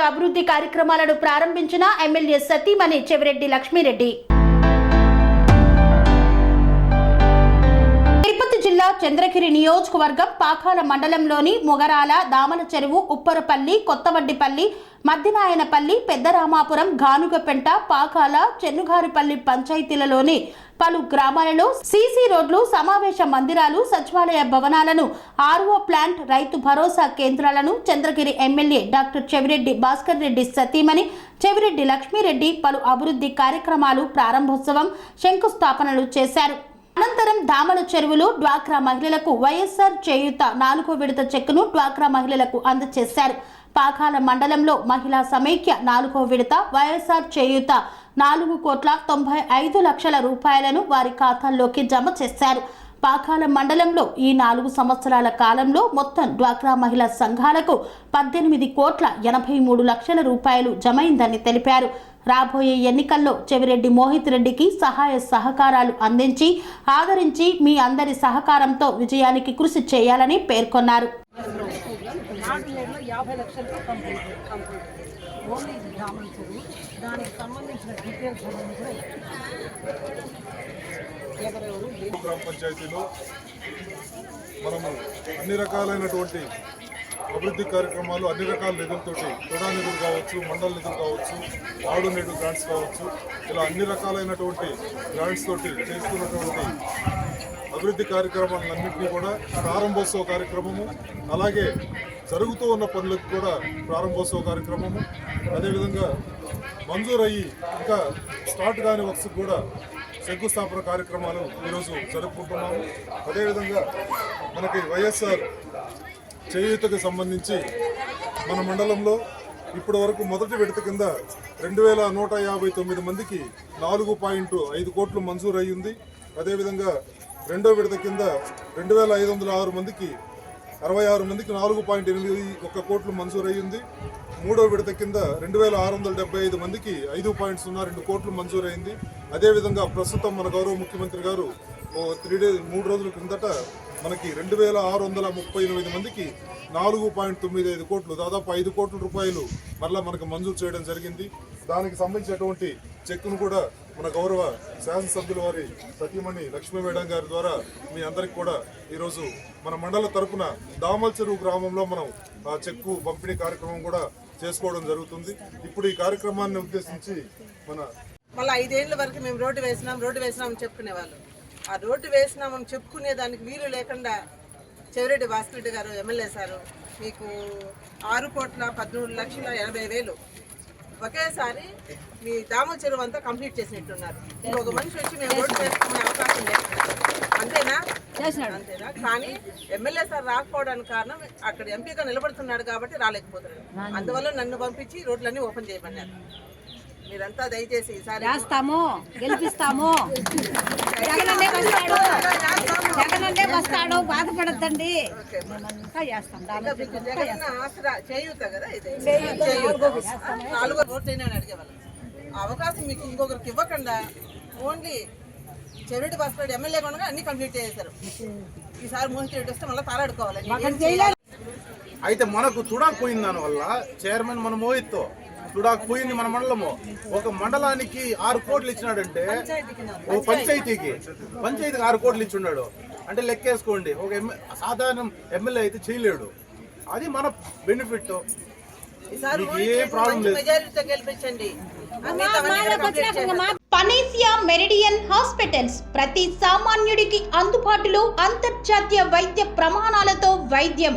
పలు అభివృద్ధి కార్యక్రమాలను ప్రారంభించిన ఎమ్మెల్యే సతీమణి చెవిరెడ్డి లక్ష్మీరెడ్డి. జిల్లా చంద్రగిరి నియోజకవర్గం పాకాల మండలంలోని మొగరాల దామల చెరువు ఉప్పరపల్లి కొత్తవడ్డిపల్లి మద్దినాయనపల్లి పెద్దరామాపురం గానుగపెంట పాకాల చెన్నుగారిపల్లి పంచాయతీలలోని పలు గ్రామాలలో సీసీ రోడ్లు సమావేశ మందిరాలు సచివాలయ భవనాలను ఆర్ఓ ప్లాంట్ రైతు భరోసా కేంద్రాలను చంద్రగిరి ఎమ్మెల్యే డాక్టర్ చెవిరెడ్డి భాస్కర్ రెడ్డి సతీమణి చెవిరెడ్డి లక్ష్మీరెడ్డి పలు అభివృద్ధి కార్యక్రమాలు ప్రారంభోత్సవం శంకుస్థాపనలు చేశారు. అనంతరం దామల చెరువులు డ్వాక్రా మహిళలకు వైఎస్ఆర్ చేయూత నాలుగో విడత చెక్కును డ్వాక్రా మహిళలకు అందజేశారు. పాకాల మండలంలో మహిళా సమైక్య నాలుగో విడత వైఎస్ఆర్ చేయూత నాలుగు కోట్ల తొంభై ఐదు లక్షల రూపాయలను వారి ఖాతాల్లోకి జమ చేశారు. పాకాల మండలంలో ఈ నాలుగు సంవత్సరాల కాలంలో మొత్తం డ్వాక్రా మహిళా సంఘాలకు పద్దెనిమిది కోట్ల ఎనభై మూడు లక్షల రూపాయలు జమైందని తెలిపారు. రాబోయే ఎన్నికల్లో చెవిరెడ్డి మోహిత్ రెడ్డికి సహాయ సహకారాలు అందించి ఆదరించి మీ అందరి సహకారంతో విజయానికి కృషి చేయాలని పేర్కొన్నారు. గ్రామ పంచాయతీలో మనము అన్ని రకాలైనటువంటి అభివృద్ధి కార్యక్రమాలు అన్ని రకాల నిధులతోటి తుడా నిధులు కావచ్చు మండల నిధులు కావచ్చు ఆడు నిధులు గ్రాంట్స్ కావచ్చు ఇలా అన్ని రకాలైనటువంటి గ్రాంట్స్ తోటి చేస్తున్నటువంటి అభివృద్ధి కార్యక్రమాలన్నింటినీ కూడా ప్రారంభోత్సవ కార్యక్రమము అలాగే జరుగుతూ ఉన్న పనులకు కూడా ప్రారంభోత్సవ కార్యక్రమము. అదేవిధంగా మంజూరయ్యి ఇంకా స్టార్ట్ కాని వర్క్స్ కూడా శంకుస్థాపన కార్యక్రమాలు ఈరోజు జరుపుకుంటున్నాము. అదేవిధంగా మనకి వైఎస్ఆర్ చేయూతకు సంబంధించి మన మండలంలో ఇప్పటి వరకు మొదటి విడత కింద రెండు వేల నూట యాభై తొమ్మిది మందికి నాలుగు పాయింట్ ఐదు కోట్లు మంజూరు అయ్యింది అదేవిధంగా రెండో విడత కింద రెండు వేల ఐదు వందల ఆరు మందికి అరవై ఆరు మందికి నాలుగు పాయింట్ ఎనిమిది ఒక్క కోట్లు మంజూరు అయ్యింది మూడో విడత కింద రెండు వేల ఆరు వందల డెబ్బై ఐదు మందికి ఐదు పాయింట్ సున్నా రెండు కోట్లు మంజూరు అయింది అదేవిధంగా ప్రస్తుతం మన గౌరవ ముఖ్యమంత్రి గారు ఓ త్రీ డేస్ మూడు రోజుల క్రిందట మనకి రెండు వేల ఆరు వందల ముప్పై ఎనిమిది మందికి నాలుగు పాయింట్ తొమ్మిది ఐదు కోట్లు దాదాపు ఐదు కోట్ల రూపాయలు మరలా మనకు మంజూరు చేయడం జరిగింది. దానికి సంబంధించినటువంటి చెక్కును కూడా మన గౌరవ శాసనసభ్యుల వారి సతీమణి లక్ష్మీ మేడం గారి ద్వారా మీ అందరికి కూడా ఈరోజు మన మండల తరపున దామల్ చెరువు గ్రామంలో మనం ఆ చెక్కు పంపిణీ కార్యక్రమం కూడా చేసుకోవడం జరుగుతుంది. ఇప్పుడు ఈ కార్యక్రమాన్ని ఉద్దేశించి మన మళ్ళీ ఐదేళ్ళ వరకు మేము రోడ్డు వేసినాం రోడ్డు వేసినాం చెప్పుకునే వాళ్ళు ఆ రోడ్డు వేసినామని చెప్పుకునే దానికి వీలు లేకుండా చెవిరెడ్డి భాస్కర్ రెడ్డి గారు ఎమ్మెల్యే సారు మీకు ఆరు కోట్ల పద్మూడు లక్షల ఎనభై వేలు ఒకేసారి మీ దామ చెరువు అంతా కంప్లీట్ చేసినట్టున్నారు. ఇంకొక మనిషి వచ్చి మేము రోడ్డు వేసుకునే అవకాశం లేదు. అంతేనా? అంతేనా? కానీ ఎమ్మెల్యే సార్ రాకపోవడానికి కారణం అక్కడ ఎంపీగా నిలబడుతున్నాడు కాబట్టి రాలేకపోతున్నాడు. అందువల్ల నన్ను పంపించి రోడ్లన్నీ ఓపెన్ చేయమన్నారు. మీరంతా దయచేసి ఈసారి చేస్తాము గెలిపిస్తాము. జగనన్నే వస్తాడు. జగనన్నే వస్తాడు. బాధపడద్దండి. మేమంతా చేస్తాం చేయూత కదా ఇది. నాలుగో అని అడిగేవాళ్ళం అవకాశం మీకు ఇంకొకరికి ఇవ్వకుండా? ఓన్లీ చెవిరెడ్డి భాస్కర్ ఎమ్మెల్యే కొనగా అన్ని కంప్లీట్ చేశారు ఈసారి మోహిత్ రెడ్డి వస్తే మళ్ళీ తారాడుకోవాలి అయితే మనకు తుడాకు పోయిన దానివల్ల. చైర్మన్ మన మోహిత్తో తుడాకు పోయింది మన మండలము. ఒక మండలానికి ఆరు కోట్లు ఇచ్చినాడంటే ఒక పంచాయతీకి పంచాయతీకి ఆరు కోట్లు ఇచ్చున్నాడు అంటే లెక్కేసుకోండి ఒక ఎమ్మె సాధారణ ఎమ్మెల్యే అయితే చేయలేడు. అది మన బెనిఫిట్. పనేసియా మెరిడియన్ హాస్పిటల్స్ ప్రతి సామాన్యుడికి అందుబాటులో అంతర్జాతీయ వైద్య ప్రమాణాలతో వైద్యం.